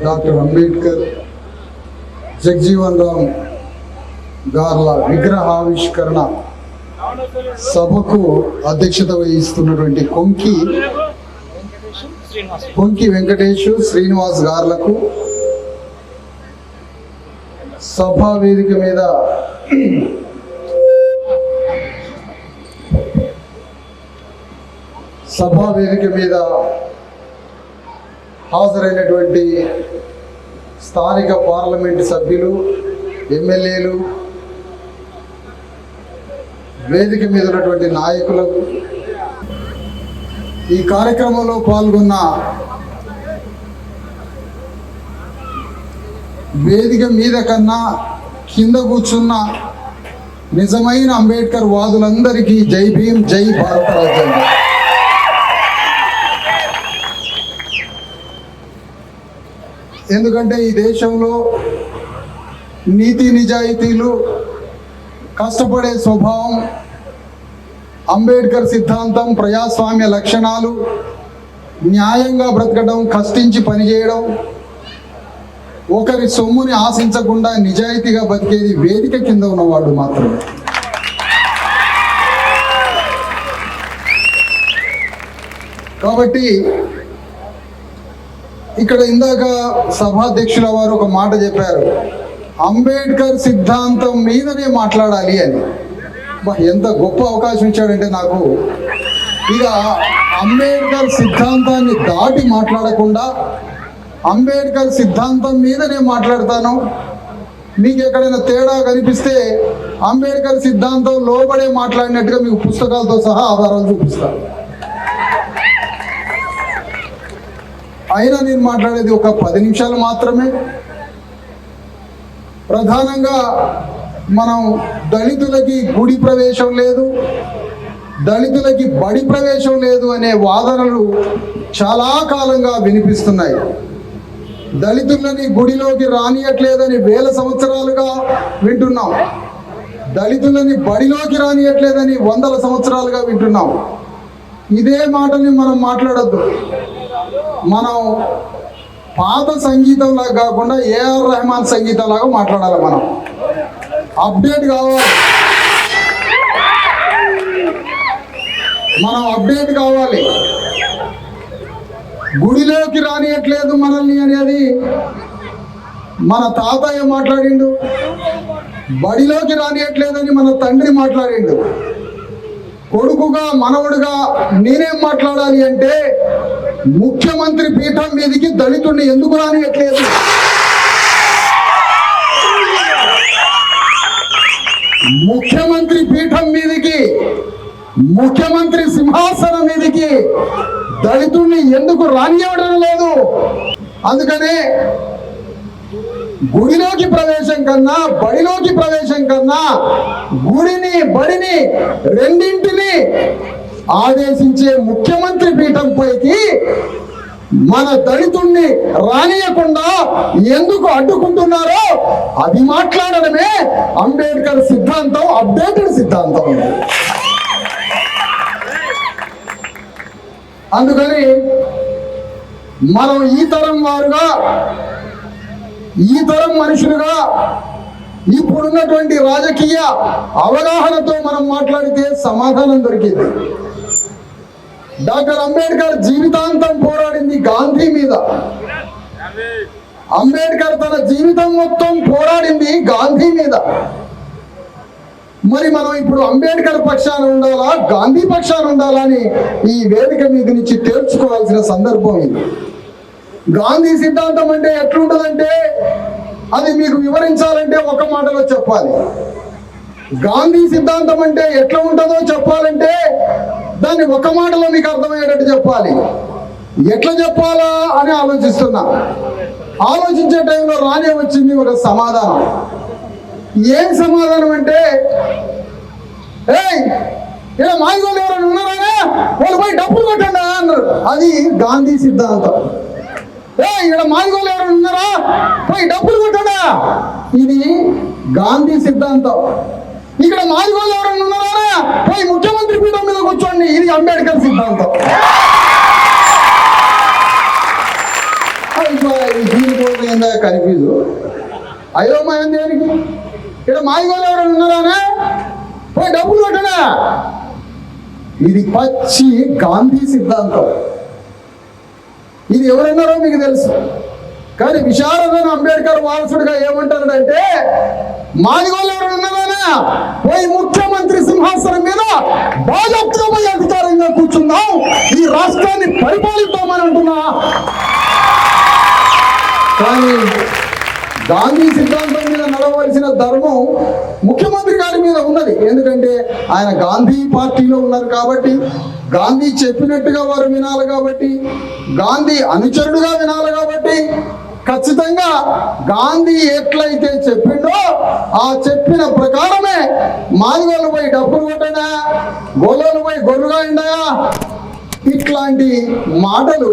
Doctor Ambedkar Jagjivan Ram గార్ల విగ్రహావిష్కరణ సభకు అధ్యక్షత వహిస్తున్నటువంటి కొంకి కొంకి వెంకటేష్ శ్రీనివాస్ గార్లకు సభా వేదిక మీద సభా వేదిక మీద హాజరైనటువంటి స్థానిక పార్లమెంట్ సభ్యులు ఎమ్మెల్యేలు వేదిక మీద ఉన్నటువంటి నాయకులకు ఈ కార్యక్రమంలో పాల్గొన్న వేదిక మీద కన్నా కింద కూర్చున్న నిజమైన అంబేద్కర్ వాదులందరికీ జై భీమ్ జై భారత రాజ్యాంగం ఎందుకంటే ఈ దేశంలో నీతి నిజాయితీలు కష్టపడే స్వభావం అంబేద్కర్ సిద్ధాంతం ప్రజాస్వామ్య లక్షణాలు న్యాయంగా బ్రతకడం కష్టించి పనిచేయడం ఒకరి సొమ్ముని ఆశించకుండా నిజాయితీగా బతికేది వేదిక కింద ఉన్నవాడు మాత్రమే. కాబట్టి ఇక్కడ ఇందాక సభాధ్యక్షుల వారు ఒక మాట చెప్పారు. అంబేద్కర్ సిద్ధాంతం మీదనే మాట్లాడాలి అని. ఎంత గొప్ప అవకాశం ఇచ్చాడంటే నాకు. ఇక అంబేద్కర్ సిద్ధాంతాన్ని దాటి మాట్లాడకుండా అంబేద్కర్ సిద్ధాంతం మీదనే మాట్లాడతాను. మీకు ఎక్కడైనా తేడా కనిపిస్తే అంబేద్కర్ సిద్ధాంతం లోబడే మాట్లాడినట్టుగా మీకు పుస్తకాలతో సహా ఆధారాలు చూపిస్తాను. అయినా నేను మాట్లాడేది ఒక పది నిమిషాలు మాత్రమే. ప్రధానంగా మనం దళితులకి గుడి ప్రవేశం లేదు దళితులకి బడి ప్రవేశం లేదు అనే వాదనలు చాలా కాలంగా వినిపిస్తున్నాయి. దళితులని గుడిలోకి రానియట్లేదని వేల సంవత్సరాలుగా వింటున్నాం. దళితులని బడిలోకి రానియట్లేదని వందల సంవత్సరాలుగా వింటున్నాం. ఇదే మాటని మనం మాట్లాడద్దు. మనం పాత సంగీతంలా కాకుండా ఏఆర్ రెహమాన్ సంగీతంలాగా మాట్లాడాలి మనం. అప్డేట్ కావాలి. మనం అప్డేట్ కావాలి. గుడిలోకి రానియట్లేదు మనల్ని అనేది మన తాతయ్య మాట్లాడిండు. బడిలోకి రానియట్లేదని మన తండ్రి మాట్లాడిండు. కొడుకుగా మనవడుగా నేనేం మాట్లాడాలి అంటే ముఖ్యమంత్రి పీఠం మీదకి దళితుడిని ఎందుకు రానియట్లేదు? ముఖ్యమంత్రి పీఠం మీదకి ముఖ్యమంత్రి సింహాసనం మీదకి దళితుడిని ఎందుకు రానివ్వడం లేదు? అందుకనే గుడిలోకి ప్రవేశం కన్నా బడిలోకి ప్రవేశం కన్నా గుడిని బడిని రెండింటిని ఆదేశించే ముఖ్యమంత్రి పీఠం పైకి మన దళితుణ్ణి రానియకుండా ఎందుకు అడ్డుకుంటున్నారో అది మాట్లాడడమే అంబేద్కర్ సిద్ధాంతం అప్డేటెడ్ సిద్ధాంతం. అందుకని మనం ఈ తరం వారుగా ఈ తరం మనుషులుగా ఇప్పుడున్నటువంటి రాజకీయ అవగాహనతో మనం మాట్లాడితే సమాధానం దొరికింది. డాక్టర్ అంబేద్కర్ జీవితాంతం పోరాడింది గాంధీ మీద. అంబేద్కర్ తన జీవితం మొత్తం పోరాడింది గాంధీ మీద. మరి మనం ఇప్పుడు అంబేద్కర్ పక్షాన ఉండాలా గాంధీ పక్షాన ఉండాలా అని ఈ వేదిక మీద నుంచి తేల్చుకోవాల్సిన సందర్భం ఇది. గాంధీ సిద్ధాంతం అంటే ఎట్లుంటుందంటే అది మీకు వివరించాలంటే ఒక మాటలో చెప్పాలి. గాంధీ సిద్ధాంతం అంటే ఎట్లా ఉంటుందో చెప్పాలంటే దాన్ని ఒక మాటలో మీకు అర్థమయ్యేటట్టు చెప్పాలి. ఎట్లా చెప్పాలా అని ఆలోచిస్తున్నా. ఆలోచించే టైంలో రానే వచ్చింది ఒక సమాధానం. ఏం సమాధానం అంటే ఏయ్ ఇలా మాయిగోలు ఎవరైనా ఉన్నారా వాళ్ళు పోయి డబ్బులు కొట్టండి అన్నారు. అది గాంధీ సిద్ధాంతం. ఏ ఇక్కడ మాదిగోలు ఎవరైనా ఉన్నారా? పోయి డబ్బులు కొట్టడా? ఇది గాంధీ సిద్ధాంతం. ఇక్కడ మాదిగోలు ఎవరైనా ఉన్నారా? పోయి ముఖ్యమంత్రి పీఠం మీద కూర్చోండి. ఇది అంబేద్కర్ సిద్ధాంతం. అయిపోయి, కన్ఫ్యూజ్ అయోమయం దేనికి? ఇక్కడ మాయగోలు ఎవరైనా ఉన్నారానే? పోయి డబ్బులు కొట్టడా ఇది పచ్చి గాంధీ సిద్ధాంతం. ఇది ఎవరన్నారో మీకు తెలుసు. కానీ విశారదన అంబేద్కర్ వారసుడిగా ఏమంటారంటే మాదిగోళ్ళు ఎవరు ఉన్నదానా పోయి ముఖ్యమంత్రి సింహాసనం మీద బాధ్యతగా అధికారంగా కూర్చున్నాం ఈ రాష్ట్రాన్ని పరిపాలిద్దామని అంటున్నా. కానీ గాంధీ సిద్ధాంతం మీద నడవలసిన ధర్మం ముఖ్యమంత్రి గారి మీద ఉన్నది. ఎందుకంటే ఆయన గాంధీ పార్టీలో ఉన్నారు కాబట్టి గాంధీ చెప్పినట్టుగా వారు వినాలి కాబట్టి గాంధీ అనుచరుడుగా వినాలి కాబట్టి ఖచ్చితంగా గాంధీ ఎట్లయితే చెప్పిండో ఆ చెప్పిన ప్రకారమే మాదిగోళ్ళు పోయి డబ్బులు కొట్టడా గోలోలు పోయి గొర్రుగా ఎండాయా ఇట్లాంటి మాటలు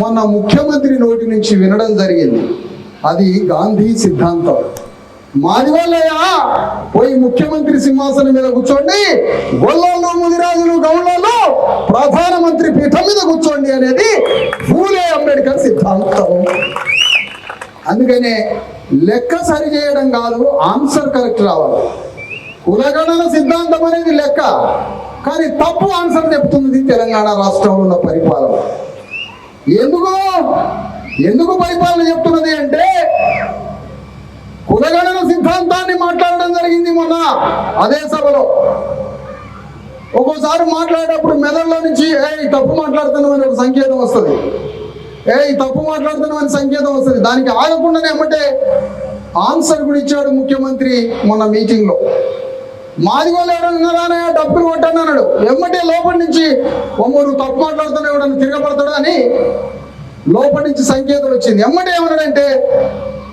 మొన్న ముఖ్యమంత్రి నోటి నుంచి వినడం జరిగింది. అది గాంధీ సిద్ధాంతం. మాది వాళ్ళయా పోయి ముఖ్యమంత్రి సింహాసనం మీద కూర్చోండి గొల్లలో ముదిరాజులు గౌళ్ళలో ప్రధానమంత్రి పీఠం మీద కూర్చోండి అనేది పూలే అంబేద్కర్ సిద్ధాంతం. అందుకనే లెక్క సరి చేయడం కాదు ఆన్సర్ కరెక్ట్ రావాలి. కులగణన సిద్ధాంతం అనేది లెక్క కానీ తప్పు ఆన్సర్ చెప్తుంది తెలంగాణ రాష్ట్రంలో ఉన్న పరిపాలన. ఎందుకు? ఎందుకు పరిపాలన చెప్తున్నది అంటే కులగణన సిద్ధాంతాన్ని మాట్లాడడం జరిగింది మొన్న అదే సభలో. ఒక్కోసారి మాట్లాడేటప్పుడు మెదడులో నుంచి ఏ తప్పు మాట్లాడుతున్నామని ఒక సంకేతం వస్తుంది. ఏ తప్పు మాట్లాడుతున్నామని సంకేతం వస్తుంది. దానికి ఆగకుండానే ఏమంటే ఆన్సర్ కూడా ఇచ్చాడు ముఖ్యమంత్రి మొన్న మీటింగ్లో మాది వాళ్ళు ఎవరైనా డబ్బులు కొట్టాను అన్నాడు. ఎమ్మటే లోపలి నుంచి ఒమ్మరు తప్పు మాట్లాడుతున్నా ఎవడన్నా తిరగబడతాడు? అని లోపలి నుంచి సంకేతం వచ్చింది. ఎమ్మటే ఏమన్నాడంటే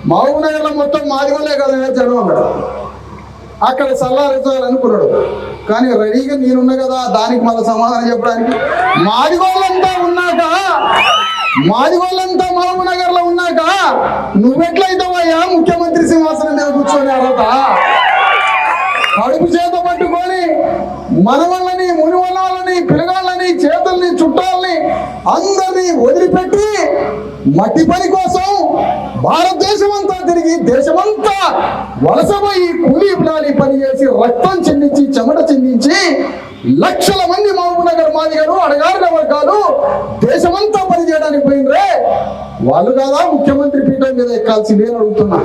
మహబూబ్ నగర్లో మొత్తం మాది వాళ్ళే కదా జనం అన్నాడు. అక్కడ సల్లారించాలి అనుకున్నాడు. కానీ రెడీగా నేనున్నా కదా దానికి మళ్ళీ సమాధానం చెప్పడానికి. మాది వాళ్ళంతా ఉన్నా మాది వాళ్ళంతా మహబూబ్ నగర్లో ఉన్నాక నువ్వెట్లయితావయ్యా ముఖ్యమంత్రి సింహాసనం మీద కూర్చొని అర్హత? కడుపు చేత పట్టుకొని మనవళ్ళని మునివళ్ళని పిల్లగాళ్ళని చేతుల్ని చుట్టాలని అందరినీ వదిలిపెట్టి మట్టి పని కోసం భారతదేశం అంతా తిరిగి దేశమంతా వలసపోయి కూలీ పని చేసి రక్తం చెందించి చెమట చెందించి లక్షల మంది మహబూబ్ నగర్ మాదిగలు అడగారిన వర్గాలు దేశమంతా పని చేయడానికి పోయినరే. వాళ్ళు కాదా ముఖ్యమంత్రి పీఠం మీద ఎక్కాల్సిందే అని అడుగుతున్నా.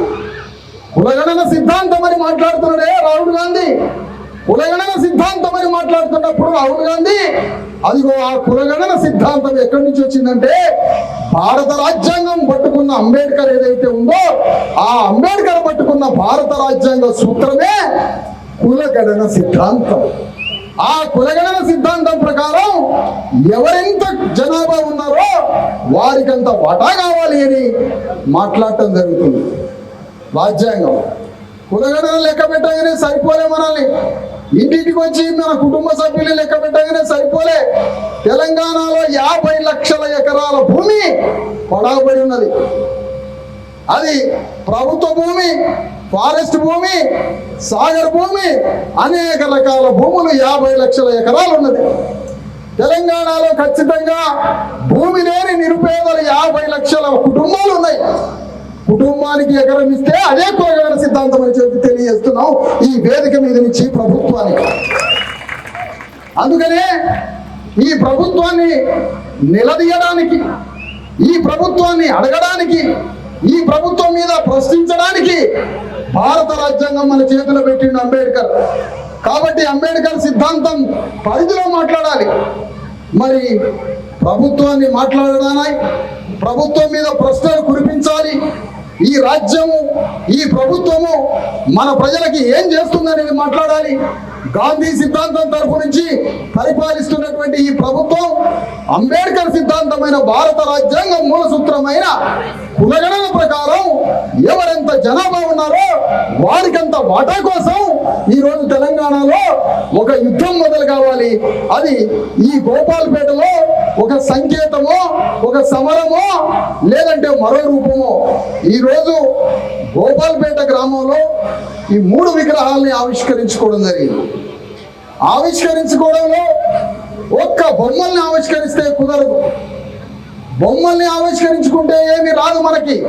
కులగణన సిద్ధాంతం అని మాట్లాడుతున్నాడే రాహుల్ గాంధీ. కులగణన సిద్ధాంతం అని మాట్లాడుతున్నప్పుడు రాహుల్ గాంధీ అదిగో ఆ కులగణన సిద్ధాంతం ఎక్కడి నుంచి వచ్చిందంటే భారత రాజ్యాంగం పట్టుకున్న అంబేద్కర్ ఏదైతే ఉందో ఆ అంబేద్కర్ పట్టుకున్న భారత రాజ్యాంగ సూత్రమే కులగణన సిద్ధాంతం. ఆ కులగణన సిద్ధాంతం ప్రకారం ఎవరెంత జనాభా ఉన్నారో వారికంత వాటా కావాలి అని మాట్లాడటం జరుగుతుంది. రాజ్యాంగం. కులగణన లెక్క పెట్టగానే సరిపోలే మనల్ని. ఇంటింటికి వచ్చి మన కుటుంబ సభ్యులు లెక్క పెట్టగానే సరిపోలే. తెలంగాణలో యాభై లక్షల ఎకరాల భూమి పడాబడి ఉన్నది. అది ప్రభుత్వ భూమి. ఫారెస్ట్ భూమి సాగర్ భూమి అనేక రకాల భూములు యాభై లక్షల ఎకరాలు ఉన్నది. తెలంగాణలో ఖచ్చితంగా భూమి లేని నిరుపేదలు యాభై లక్షల కుటుంబాలు ఉన్నాయి. కుటుంబానికి ఎకరం ఇస్తే అదే కులగణ సిద్ధాంతం అని చెప్పి తెలియజేస్తున్నాం. ఈ వేదిక మీద నుంచి ప్రభుత్వానికి. అందుకనే ఈ ప్రభుత్వాన్ని నిలదీయడానికి ఈ ప్రభుత్వాన్ని అడగడానికి ఈ ప్రభుత్వం మీద ప్రశ్నించడానికి భారత రాజ్యాంగం మన చేతిలో పెట్టిండు అంబేద్కర్. కాబట్టి అంబేద్కర్ సిద్ధాంతం పరిధిలో మాట్లాడాలి. మరి ప్రభుత్వాన్ని మాట్లాడడానికి ప్రభుత్వం మీద ప్రశ్నలు కురిపించాలి. ఈ రాజ్యము ఈ ప్రభుత్వము మన ప్రజలకి ఏం చేస్తుందనేది మాట్లాడాలి. గాంధీ సిద్ధాంతం తరపు నుంచి పరిపాలిస్తున్నటువంటి ఈ ప్రభుత్వం అంబేద్కర్ సిద్ధాంతమైన భారత రాజ్యాంగం మూల సూత్రమైన కులగణన ప్రకారం ఎవరెంత జనాభా ఉన్నారో వారికంత వాటా కోసం ఈరోజు తెలంగాణలో ఒక యుద్ధం మొదలు కావాలి. అది ఈ గోపాల్పేటలో ఒక సంకేతమో ఒక సమరమో లేదంటే మరో రూపమో. ఈరోజు గోపాల్పేట గ్రామంలో ఈ మూడు విగ్రహాల్ని ఆవిష్కరించుకోవడం జరిగింది. ఆవిష్కరించుకోవడంలో ఒక్క బొమ్మల్ని ఆవిష్కరిస్తే కుదరదు. బొమ్మల్ని ఆవిష్కరించుకుంటే ఏమి రాదు మనకి.